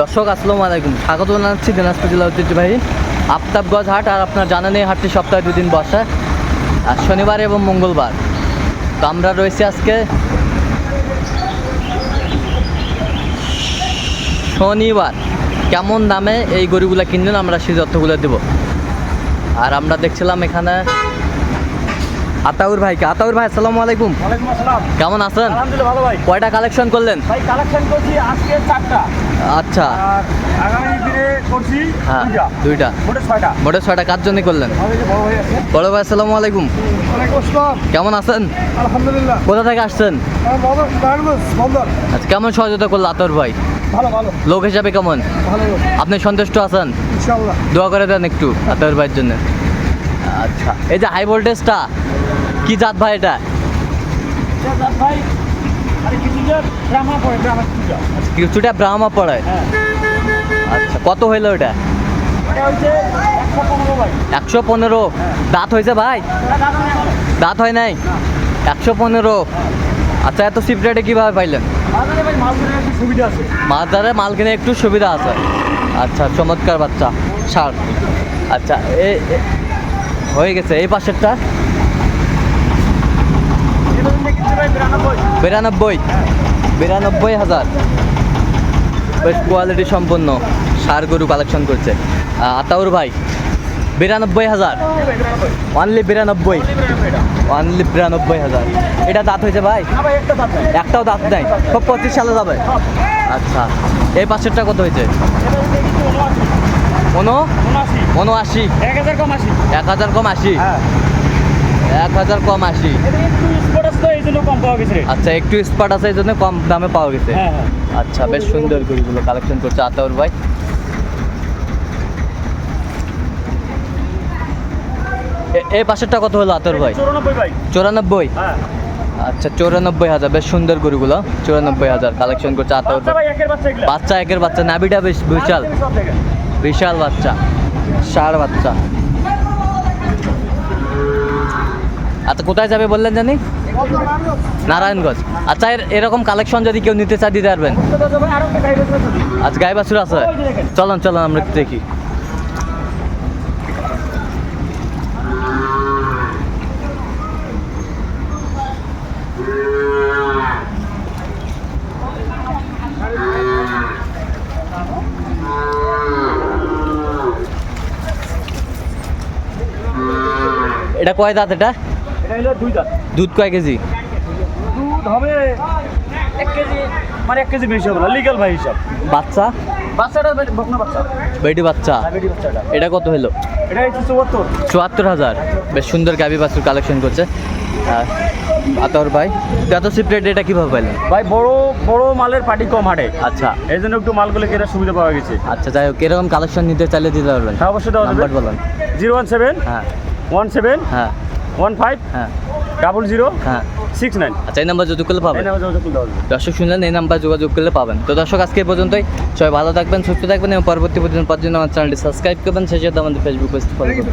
দর্শক, আসসালামু আলাইকুম। স্বাগত জানাচ্ছি দিনাজপুর জেলা ঐতিহ্যবাহী আফতাবগঞ্জ হাট, আর আপনার জানেন এই হাটটি সপ্তাহে দুদিন বসে, আর শনিবার এবং মঙ্গলবার। তো আমরা রয়েছি আজকে শনিবার। কেমন দামে এই গরুগুলো কিনলেন, আমরা সেই তথ্যগুলো দেবো। আর আমরা দেখছিলাম এখানে আতাউর ভাইকে। আতাউর ভাই আসসালামু আলাইকুম। ওয়ালাইকুম আসসালাম। কেমন আছেন? আলহামদুলিল্লাহ ভালো ভাই। কয়টা কালেকশন করলেন? ভাই কালেকশন করছি আজকে চারটা। আচ্ছা। আর আগামী দিনে করছি হ্যাঁ দুইটা। দুইটা। মোটে ছয়টা। মোটে ছয়টা। কার জন্য করলেন? বড় ভাই আছে। বড় ভাই আসসালামু আলাইকুম। ওয়ালাইকুম আসসালাম। কেমন আছেন? আলহামদুলিল্লাহ। কোথা থেকে আসছেন? আচ্ছা কেমন সহযোগিতা করল আতর ভাই? ভালো ভালো। লোক হিসাবে কেমন? ভালো আপনি সন্তুষ্ট আছেন? ইনশাআল্লাহ। দোয়া করে দেন একটু আতর ভাইয়ের জন্য। আচ্ছা এই যে হাই ভোল্টেজটা কি জাত ভাই এটা? কিছুটা ব্রাহ্মা পড়ে হ্যাঁ। আচ্ছা কত হইল এটা? একশো পনেরো পনেরো। দাঁত হয়েছে ভাই। দাঁত হয় নাই? একশো পনেরো। আচ্ছা এত সিপ রেটে কীভাবে পাইলেন? ভাই মাল কিনে একটু সুবিধা আছে। মাল কিনে একটু সুবিধা আছে। আচ্ছা চমৎকার বাচ্চা সার। আচ্ছা এ এ- হয়ে গেছে। এই পাশেরটা এটা জন্য কিনছে ভাই বিরানব্বই। বিরানব্বই হাজার। বেশ কোয়ালিটি সম্পন্ন সার গরু কালেকশন করছে। আতাউর ভাই বিরানব্বই হাজার। অনলি বিরানব্বই। অনলি বিরানব্বই হাজার। এটা দাঁত হয়েছে ভাই? একটাও দাঁত নাই। সব পঁচিশ সালে যাবে। আচ্ছা। এই পাশেরটা কত হয়েছে? কোনো উনআশি। এক হাজার কম আশি। এক হাজার কম আশি। এক হাজার কম আশি। পাওয়া গেছে আচ্ছা একটু স্পট আছে এই জন্য কম দামে পাওয়া গেছে। হ্যাঁ হ্যাঁ। আচ্ছা বেশ সুন্দর গরুগুলো কালেকশন করছে আতাউর ভাই। এই পাশেরটা কত হলো আতর ভাই? চৌরানব্বই হ্যাঁ। আচ্ছা চৌরানব্বই হাজার বেশ সুন্দর গরুগুলো। চৌরানব্বই হাজার কালেকশন করছে আতাউর বাচ্চা একের বাচ্চা নাবিটা বেশ বিশাল। বিশাল বাচ্চা ষাড় বাচ্চা। আচ্ছা কোথায় যাবে বললেন জানি? নারায়ণগঞ্জ। আচ্ছা এর এরকম কালেকশন যদি কেউ নিতে চায়, দিতে পারবেন। আজ গায়ে বাছুর আছে। চলুন চলুন, আমরা দেখি। এটা কয় দাঁত এটা? দুধ কয় কেজি? দুধ হবে এক কেজি মানে এক কেজি বেশি হবে না লিগাল ভাই হিসাব। বাচ্চা? বাচ্চাটা বকনা বাচ্চা। বেটি বাচ্চা? বেটি বাচ্চাটা। এটা কত হলো? এটা হচ্ছে চুয়াত্তর। চুয়াত্তর হাজার। বেশ সুন্দর গাবি বাছুর কালেকশন করছে। আতর ভাই এত সিপ্রেট এটা কীভাবে পাইলেন? ভাই বড় বড় মালের পার্টি কম হাটে। আচ্ছা। এই জন্য একটু মালগুলো কেনার সুবিধা পাওয়া গেছে। আচ্ছা যাই হোক এরকম কালেকশন নিতে চাইলে দিতে পারবেন। হ্যাঁ অবশ্যই দেওয়া যাবে। বলেন। জিরো ওয়ান সেভেন হ্যাঁ। ওয়ান সেভেন হ্যাঁ। ওয়ান ফাইভ হ্যাঁ। ডাবল জিরো হ্যাঁ। সিক্স নাইন আচ্ছা এই নাম্বার যোগাযোগ করলে পাবেন। দর্শক শুনলেন এই নাম্বার যোগাযোগ করলে পাবেন। তো দর্শক আজকে পর্যন্তই। সবাই ভালো থাকবেন সুস্থ থাকবেন এবং পরবর্তী পর্যন্ত পাওয়ার জন্য আমার চ্যানেলটি সাবস্ক্রাইব করবেন। সেই সাথে আমাদের ফেসবুক পেজ ফলো করবেন।